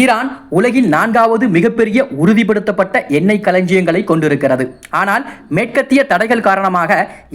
Iran உலகில் நான்காவது மிகப்பெரிய உறுதிப்படுத்தப்பட்ட எண்ணெய் களஞ்சியங்களை கொண்டிருக்கிறது. ஆனால் மேற்கத்திய தடைகள் காரணமாக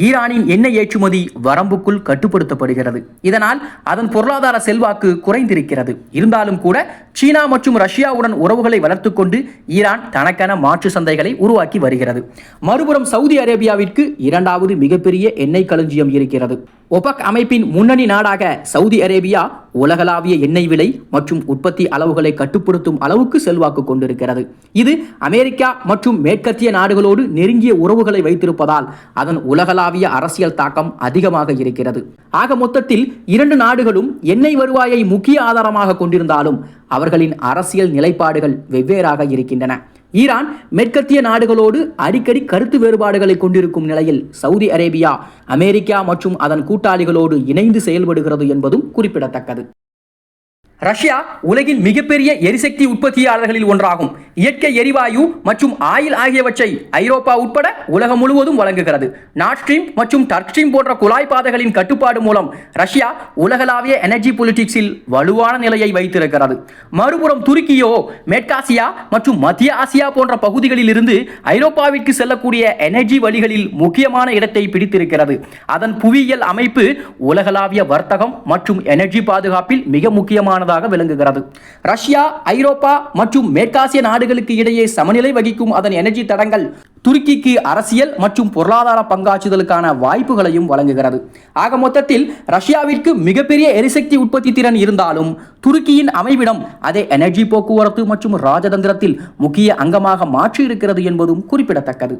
ஈரானின் எண்ணெய் ஏற்றுமதி வரம்புக்குள் கட்டுப்படுத்தப்படுகிறது. இதனால் அதன் பொருளாதார செல்வாக்கு குறைந்திருக்கிறது. இருந்தாலும் கூட சீனா மற்றும் ரஷ்யாவுடன் உறவுகளை வளர்த்து கொண்டு ஈரான் தனக்கென மாற்று சந்தைகளை உருவாக்கி வருகிறது. மறுபுறம் சவுதி அரேபியாவிற்கு இரண்டாவது மிகப்பெரிய எண்ணெய் களஞ்சியம் இருக்கிறது. ஒபக் அமைப்பின் முன்னணி நாடாக சவுதி அரேபியா உலகளாவிய எண்ணெய் விலை மற்றும் உற்பத்தி அளவுகளை கட்டுப்படுத்தும் அளவுக்கு செல்வாக்கு கொண்டிருக்கிறது. இது அமெரிக்கா மற்றும் மேற்கத்திய நாடுகளோடு நெருங்கிய உறவுகளை வைத்திருப்பதால் அதன் உலகளாவிய அரசியல் தாக்கம் அதிகமாக இருக்கிறது. ஆக மொத்தத்தில் இரண்டு நாடுகளும் எண்ணெய் வருவாயை முக்கிய ஆதாரமாக கொண்டிருந்தாலும் அவர்களின் அரசியல் நிலைப்பாடுகள் வெவ்வேறாக இருக்கின்றன. ஈரான் மேற்கத்திய நாடுகளோடு அடிக்கடி கருத்து வேறுபாடுகளை கொண்டிருக்கும் நிலையில் சவுதி அரேபியா அமெரிக்கா மற்றும் அதன் கூட்டாளிகளோடு இணைந்து செயல்படுகிறது என்பதும் குறிப்பிடத்தக்கது. ரஷ்யா உலகின் மிகப்பெரிய எரிசக்தி உற்பத்தியாளர்களில் ஒன்றாகும். இயற்கை எரிவாயு மற்றும் ஆயில் ஆகியவற்றை ஐரோப்பா உட்பட உலகம் முழுவதும் வழங்குகிறது. நாட்ஸ்ட்ரீம் மற்றும் டர்க்ஸ்ட்ரீம் போன்ற குழாய் பாதைகளின் கட்டுப்பாடு மூலம் ரஷ்யா உலகளாவிய எனர்ஜி பொலிட்டிக்ஸில் வலுவான நிலையை வைத்திருக்கிறது. மறுபுறம் துருக்கியோ மேற்காசியா மற்றும் மத்திய ஆசியா போன்ற பகுதிகளில் இருந்து ஐரோப்பாவிற்கு செல்லக்கூடிய எனர்ஜி வழிகளில் முக்கியமான இடத்தை பிடித்திருக்கிறது. அதன் புவியியல் அமைப்பு உலகளாவிய வர்த்தகம் மற்றும் எனர்ஜி பாதுகாப்பில் மிக முக்கியமானதாக விளங்குகிறது. ரஷ்யா ஐரோப்பா மற்றும் மேற்காசிய நாடுகளுக்கு இடையே சமநிலை வகிக்கும் அதன் எனர்ஜி தடங்கள் துருக்கிக்கு அரசியல் மற்றும் பொருளாதார பங்காற்றுதலுக்கான வாய்ப்புகளையும் வழங்குகிறது. ஆக மொத்தத்தில் ரஷ்யாவிற்கு மிகப்பெரிய எரிசக்தி உற்பத்தி திறன் இருந்தாலும் துருக்கியின் அமைவிடம் அதை எனர்ஜி போக்குவரத்து மற்றும் ராஜதந்திரத்தில் முக்கிய அங்கமாக மாற்றியிருக்கிறது என்பதும் குறிப்பிடத்தக்கது.